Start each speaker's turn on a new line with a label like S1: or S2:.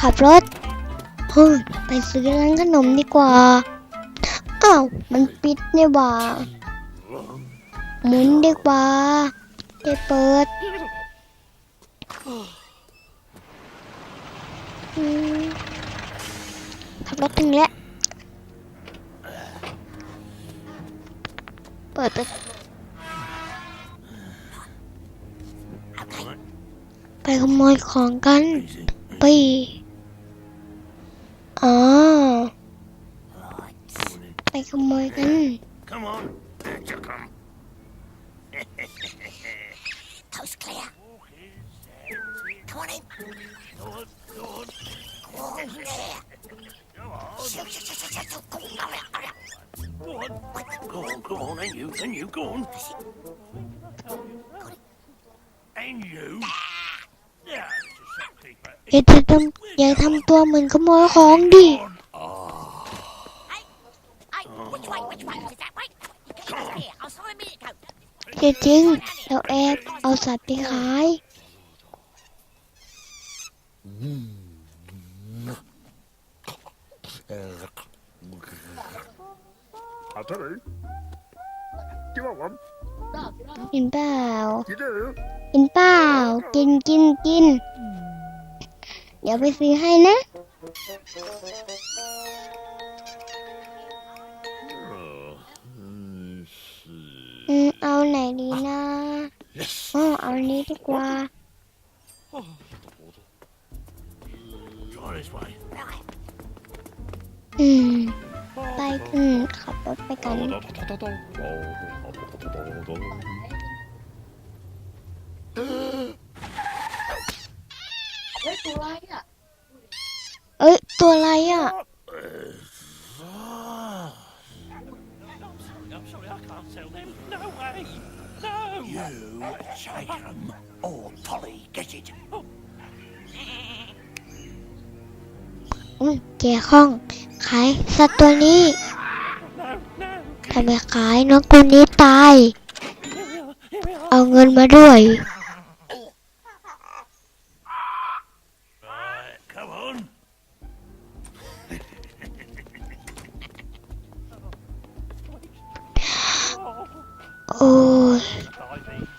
S1: ขับรถเฮ้ยไปซื้อร้านขนมดีกว่า อ้าว มันปิดเนี่ยบ่าหมุนดีกว่าได้เปิดขับรถถึงแล้ว เปิดปไปขโมยของกัน
S2: Pi. Ờ. Mày không mời cánh And you.
S1: อย่าทำอย่าทำตัวเหมือนขโมยของดิ
S3: Hey, which way, which way? Is that way? You get over here. I'll sign me a coat.
S1: จริงๆเราแอบเอาสัตว์ไปขาย
S4: I tell you. Do you want one?
S1: กินเปล่า
S4: You do?
S1: กินเปล่ากินกินกิน เดี๋ยวไปซื้อให้นะ อืม เอาไหนดีนะอ๋อเอาอันนี้ดีกว่า อืม ไปกันขับรถไปกัน เอ้ย ตัวอะไรอะ
S2: I'm sorry, I can't sell them. No way. No.
S3: You take 'em, or Polly get it.
S1: อืมเกี่ยข้อง ขายสัตว์ตัวนี้
S2: No, no.
S1: ถ้าไม่ขายน้องตัวนี้ตาย
S2: Here we are. Here we are.
S1: เอาเงินมาด้วย โ